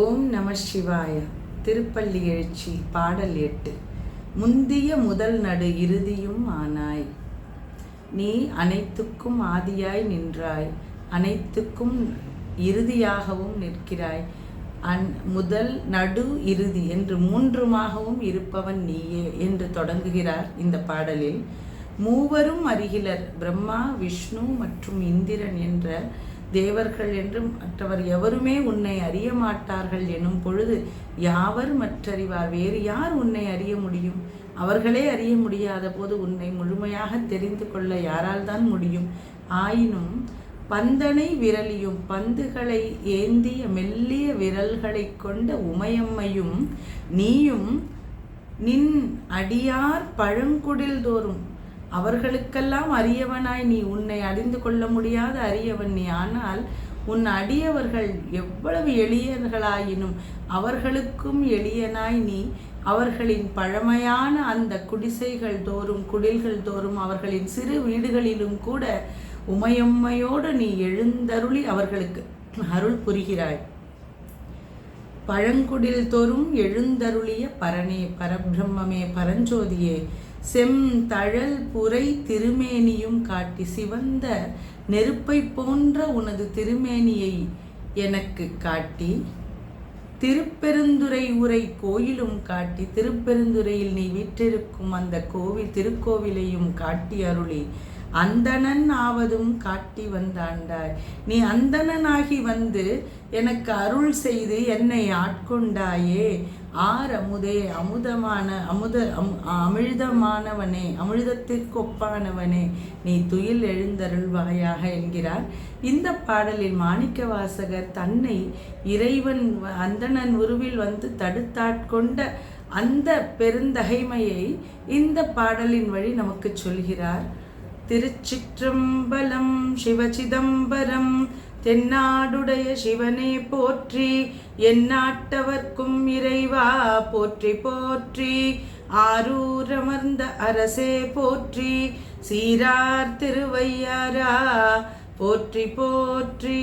ஓம் நம சிவாய. திருப்பள்ளி எழுச்சி பாடல் எட்டு. முந்திய முதல் நடு இறுதியும் ஆனாய். நீ அனைத்துக்கும் ஆதியாய் நின்றாய். அனைத்துக்கும் இறுதியாகவும் நிற்கிறாய். அன் முதல் நடு இறுதி என்று மூன்றுமாகவும் இருப்பவன் நீயே என்று தொடங்குகிறார் இந்த பாடலில். மூவரும் அருகிலர் பிரம்மா விஷ்ணு மற்றும் இந்திரன் என்ற தேவர்கள் என்றும் மற்றவர் எவருமே உன்னை அறிய மாட்டார்கள் எனும் பொழுது யாவர் மற்றறிவார்? வேறு யார் உன்னை அறிய முடியும்? அவர்களே அறிய முடியாத போது உன்னை முழுமையாக தெரிந்து கொள்ள யாரால் தான் முடியும்? ஆயினும் பந்தனை விரலியும் பந்துகளை ஏந்திய மெல்லிய விரல்களை கொண்ட உமையம்மையும் நீயும் நின் அடியார் பழங்குடில் தோறும் அவர்களுக்கெல்லாம் அரியவனாய் நீ உன்னை அறிந்து கொள்ள முடியாத அரியவன் நீ. ஆனால் உன் அடியவர்கள் எவ்வளவு எளியர்களாயினும் அவர்களுக்கும் எளியனாய் நீ. அவர்களின் பழமையான அந்த குடிசைகள் தோறும் குடில்கள் தோறும் அவர்களின் சிறு வீடுகளிலும் கூட உமையம்மையோடு நீ எழுந்தருளி அவர்களுக்கு அருள் புரிகிறாய். பழங்குடில் தோறும் எழுந்தருளிய பரனே பரபிரம்மே பரஞ்சோதியே செம் தழல் புரை திருமேனியும் காட்டி சிவந்த நெருப்பை போன்ற உனது திருமேனியை எனக்கு காட்டி திருப்பெருந்துறை உரை கோயிலும் காட்டி திருப்பெருந்துறையில் நீ விற்றிருக்கும் அந்த கோவில் திருக்கோவிலையும் காட்டி அருளி. அந்தணன் ஆவதும் காட்டி வந்தாண்டாய். நீ அந்தணனாகி வந்து எனக்கு அருள் செய்து என்னை ஆட்கொண்டாயே. ஆர் அமுதே அமுதமான அமுத அம் அமிழ்தமானவனே அமிழ்தத்திற்கு ஒப்பானவனே நீ துயில் எழுந்தருள்வாயாக என்கிறார். இந்த பாடலில் மாணிக்க வாசகர் தன்னை இறைவன் அந்தணன் உருவில் வந்து தடுத்தாட்கொண்ட அந்த பெருந்தகைமையை இந்த பாடலின் வழி நமக்கு சொல்கிறார். திருச்சிற்றம்பலம் சிவசிதம்பரம் தென்னாடுடைய சிவனே போற்றி எந்நாட்டவர்க்கும் இறைவா போற்றி போற்றி. ஆரூரமர்ந்த அரசே போற்றி சீரார் திருவையாரா போற்றி போற்றி.